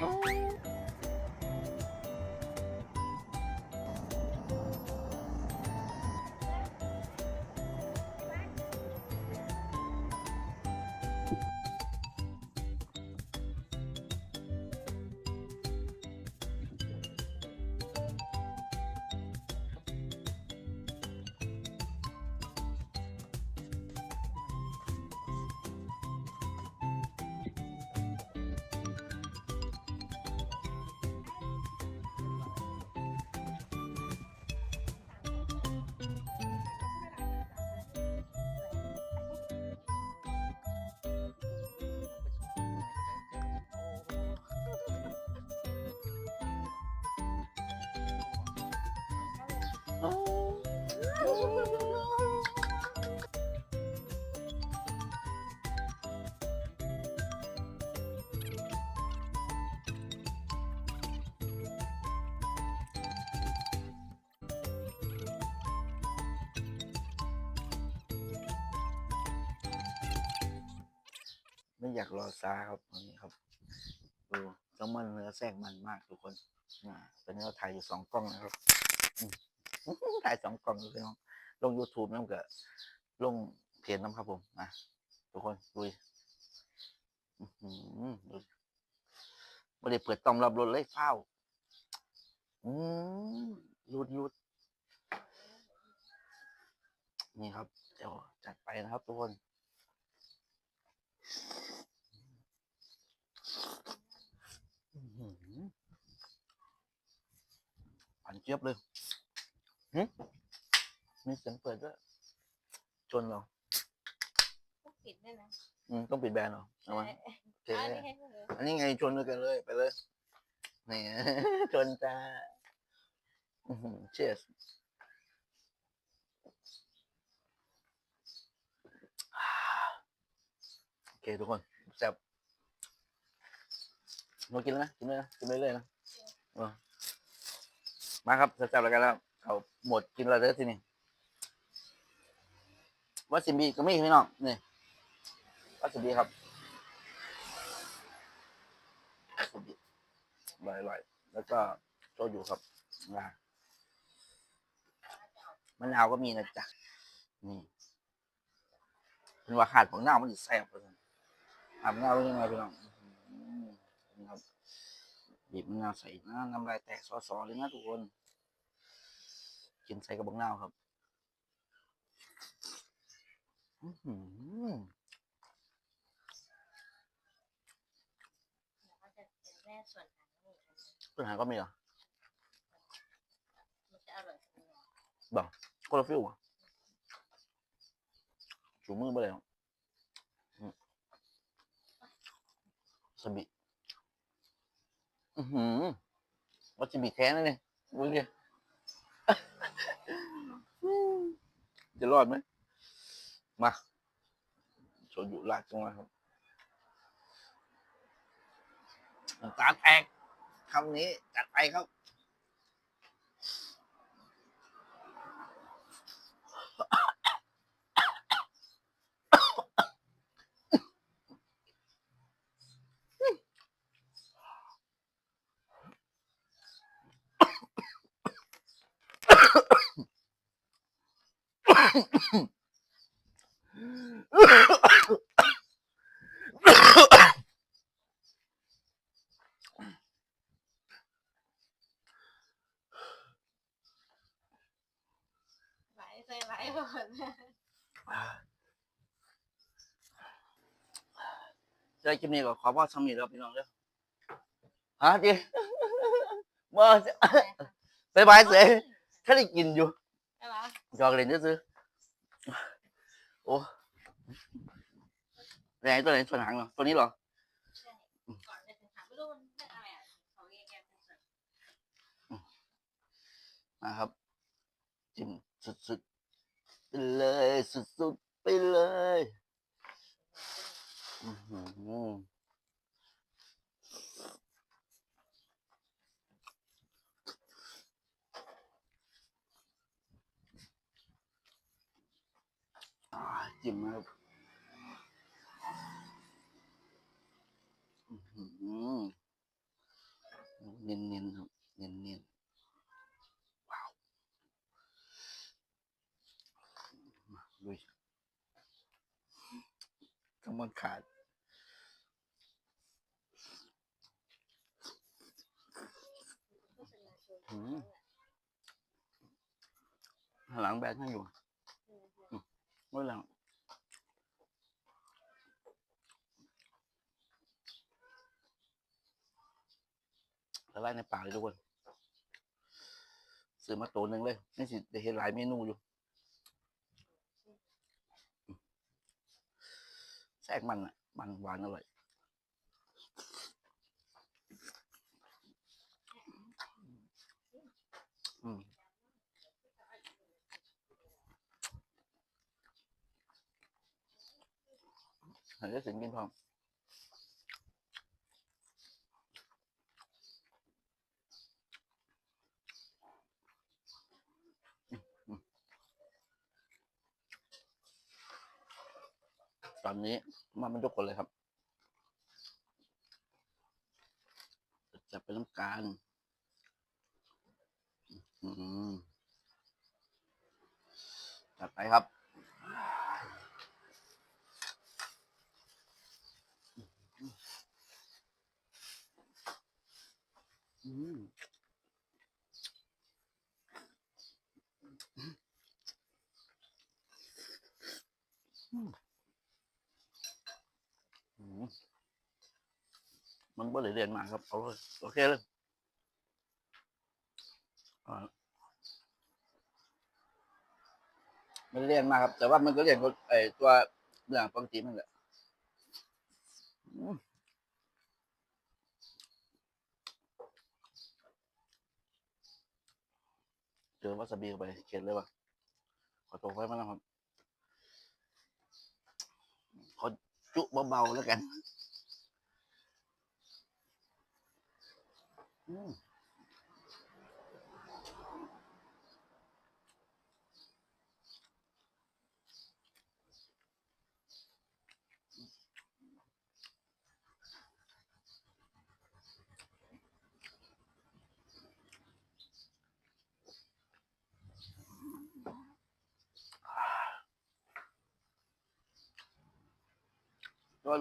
Oh. ไม่อยากรอซาครับตอนนี้ครับดูแล้วมันเนื้อแทรกมันมากทุกคนอ่าตอนนี้เราถ่ายอยู่สองกล้องนะครับ อืมถ่ายสองกล้องเลยน้องลง YouTube น้ำกับลงเพจน้ำครับผมอะทุกคนดูไม่ได้เปิดตอมรับรถเลยเฝ้าอืมรูดรูดนี่ครับ เดี๋ยวจัดไปนะครับทุกคนอันเจี๊ยบเลย มีเสียงเปิดด้วยจนเหรอต้องปิดด้วยนะอืมต้องปิดแบรนด์เหรอเอามาโอเคอันนี้ให้เธออันนี้ไงชนด้วยกันเลยไปเลยนี่ ชนจ้าเชียสโอเคทุกคนแซ่บเรากินแล้วนะกินเลยนะกินไปเรื่อยๆนะเออมาครับแซ่บๆแล้วกันแล้ว เขาหมดกินแล้วเด้อทีนี้วาซิบีก็มีพี่น้องนี่วาซิบีครับวาซิบีอร่อยๆแล้วก็โชยุครับนะมะนาวก็มีนะจ๊ะนี่เป็นว่าขาดของหน้ามันจะแซ่บเลยอาบน้ำเป็นยังไงพี่น้องอื้อหือนี่ครับบีบมะนาวใส่น้ำน้ำลายแตกซอๆเลยนะทุกคน กินใส่กระบอกนาวครับอื้อหือแล้วก็จะเป็นแม่ส่วนหางนี่ปัญหาก็มีเหรอมันจะอร่อยจังเลยคนละฟิวอะจูมือไปเลยอะอืมสบิอือหือวัตจิบิแท้นะเนี่ยดูดิ จะรอดไหมมาโชยุลากจังเลยครับตาแตกคำนี้จัดไปครับ ไหลใส่ไหลหมดเจอคลิปนี้ก็ขอพ่อสมีแล้วพี่น้องเด้อฮะจีเมื่อไปบายเสยแค่ได้กินอยู่ใช่ไหมจอกเล่นซื้อโอ้ไหนตัวไหนส่วนหางเหรอตัวนี้เหรอก่อนจะถึงถามไม่รู้มันเรื่อะไรอะของเป็นส่วนะครับ จิ้มสุด ไปเลยสุดๆไปเลยอื้อหืออ่าจิ้มครับอื้อหือเน้นๆครับเน้นๆว้าวมาลุยกำมันขาด อืม หลังแบนให้อยู่ไม่หลังละลายในปากเลยทุกคนซื้อมาตัวหนึ่งเลย นี่สิได้เห็นหลายเมนูอยู่แทรกมันอะ มันหวานอร่อย อืม หาได้สินกินพร้อมอืมอืมตอนนี้มาเป็นทุกคนเลยครับ จะเป็นน้ำการอืมจัดไปครับ อืมอืมอืม มันบ่ได้เรียนมาครับเอาเลยโอเคเลยมันเรียนมาครับ แต่ว่ามันก็เรียนกับไอตัวเรื่องปกติมันแหละเจอวาซาบิเข้าไปเข็ดเลยว่ะขอตัวไฟมาแล้วครับ ขอจุเบาๆแล้วกัน อืม ก็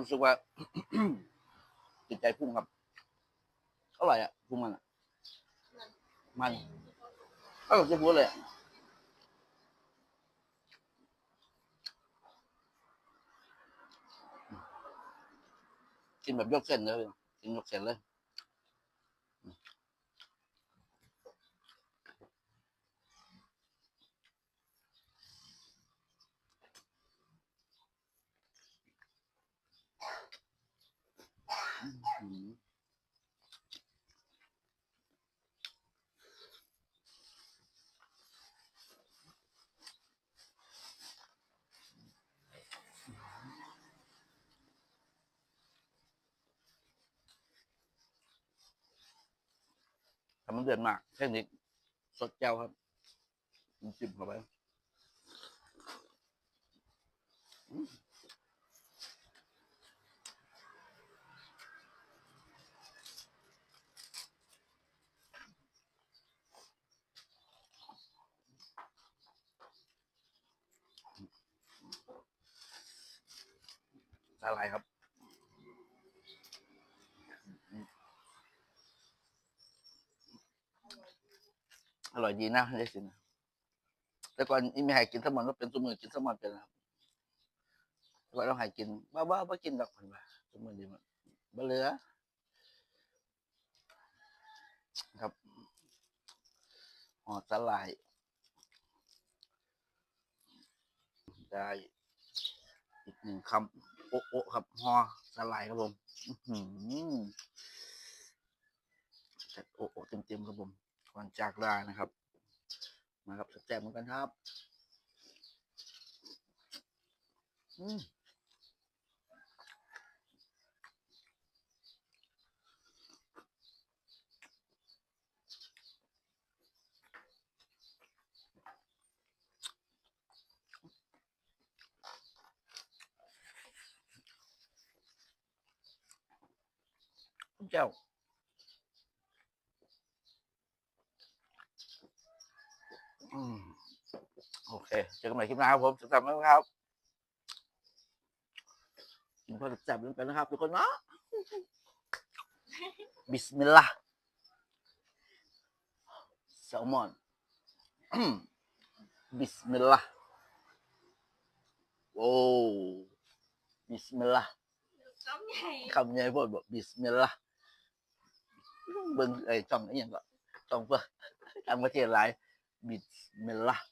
รู้สึกว่า จิตใจพุ่งครับ อร่อยอะ พุ่งมันอะมันเออจะพูดเลยกินแบบยกเส้นเลยกินยกเส้นเลย อืม ทำมันเดือนมากเทคนิคสดแก้วครับจิ้มเข้าไปอืมสาหร่ายครับ อร่อยดีนะได้สินะแต่ก่อนอีไม่ให้กินสมอนก็เป็นสมือกินสมอนเป็นนะครับแต่ก่อนเราให้กินบ้าบ้าบ้ากินดอกมันบ้าสมือดีมันบ้าเหลือ ครับห่อสลาย ได้อีกหนึ่งคำโอะโอะครับห่อสลายครับผมอื้อหือจัดโอะโอะเต็มๆครับผม ก่อนจากลานะครับ มาครับแซ่บๆเหมือนกันครับ อืมเจ้า อืมโอเค เจอกันใหม่คลิปหน้าครับผมจะทำแล้วครับกินพอจับๆกันนะครับ ทุกคนเนาะบิสมิลลาห์แซลมอนอืมบิสมิลลาห์โอ้บิสมิลลาห์น้ำใหญ่คำใหญ่พูดบอกบิสมิลลาห์เบิ่งไอ้ช่องไอ้หยังก็ช่องเพื่อต่างประเทศหลาย บิสมิลลาห์